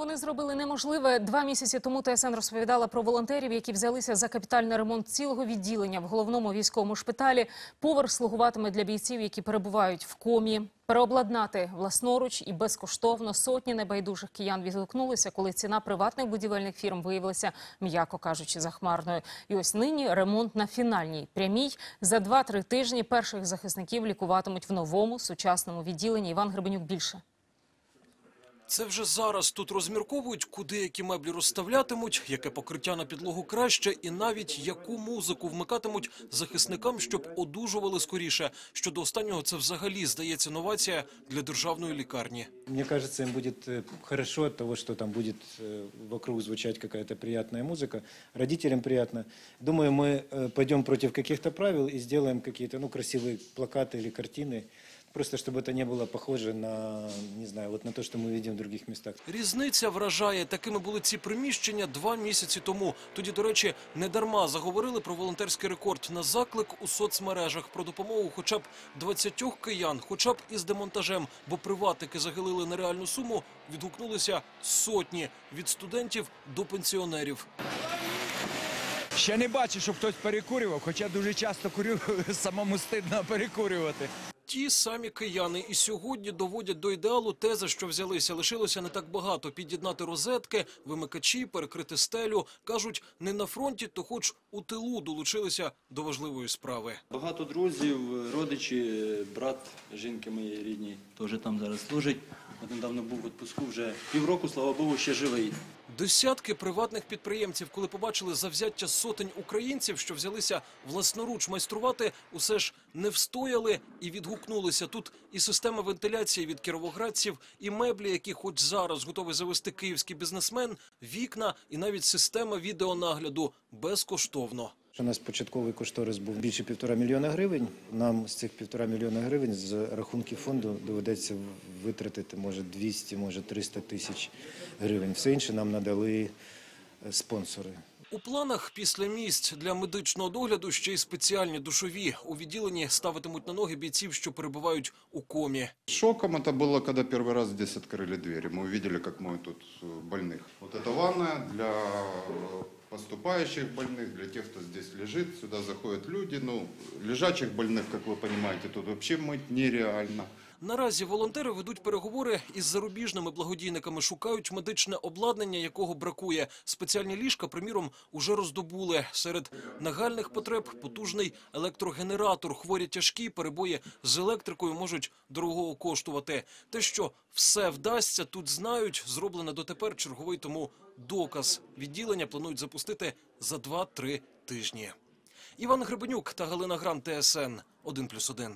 Вони зробили неможливе. Два місяці тому ТСН розповідала про волонтерів, які взялися за капітальний ремонт цілого відділення в головному військовому шпиталі. Поверх слугуватиме для бійців, які перебувають в комі. Переобладнати власноруч і безкоштовно сотні небайдужих киян відгукнулися, коли ціна приватних будівельних фірм виявилася, м'яко кажучи, захмарною. І ось нині ремонт на фінальній прямій. За 2-3 тижні перших захисників лікуватимуть в новому сучасному відділенні. Іван Гребенюк більше. Це вже зараз тут розмірковують, куди які меблі розставлятимуть, яке покриття на підлогу краще, і навіть яку музику вмикатимуть захисникам, щоб одужували скоріше. Щодо останнього, це взагалі здається новація для державної лікарні. Мне кажется, им будет э, хорошо от того, что там будет э, вокруг звучать какая-то приятная музыка. Родителям приятно. Думаю, мы э, пойдем против каких-то правил и сделаем какие-то ну, красивые плакаты или картины. Просто чтобы это не было похоже на, не знаю, вот на то, что мы видим в других местах. Різниця вражає. Такими були ці приміщення два місяці тому. Тоді, до речі, не дарма заговорили про волонтерський рекорд на заклик у соцмережах про допомогу хоча б 20 киян, хоча б із демонтажем, бо приватники загилили нереальну суму, відгукнулися сотні від студентів до пенсіонерів. Ще не бачу, щоб хтось перекурював, хоча дуже часто курю, самому стидно перекурювати. Ті самі кияни і сьогодні доводять до ідеалу тези, що взялися. Лишилося не так багато. Під'єднати розетки, вимикачі, перекрити стелю. Кажуть, не на фронті, то хоч у тилу долучилися до важливої справи. Багато друзів, родичі, брат жінки моєї рідні теж там зараз служить. Недавно був в відпуску, вже півроку, слава Богу, ще живий. Десятки приватних підприємців, коли побачили завзяття сотень українців, що взялися власноруч майструвати, усе ж не встояли і відгукнулися. Тут і система вентиляції від кіровоградців, і меблі, які хоч зараз готовий завести київський бізнесмен, вікна і навіть система відеонагляду безкоштовно. У нас початковий кошторис був більше півтора мільйона гривень. Нам з цих півтора мільйона гривень з рахунків фонду доведеться витратити, може, 200, може, 300 тисяч гривень. Все інше нам надали е, спонсори. У планах після місць для медичного догляду ще й спеціальні душові. У відділенні ставитимуть на ноги бійців, що перебувають у комі. Шоком это было, когда первый раз здесь открыли двери. Мы увидели, как моют тут э, больных. Вот это ванная для э, поступающих больных, для тех, кто здесь лежит. Сюда заходят люди. Ну, лежачих больных, как вы понимаете, тут вообще мыть нереально. Наразі волонтери ведуть переговори із зарубіжними благодійниками, шукають медичне обладнання, якого бракує. Спеціальні ліжка, приміром, уже роздобули. Серед нагальних потреб потужний електрогенератор. Хворі тяжкі перебої з електрикою можуть дорогого коштувати. Те, що все вдасться, тут знають. Зроблене дотепер черговий тому доказ. Відділення планують запустити за 2-3 тижні. Іван Гребенюк та Галина Гран, ТСН 1+,1.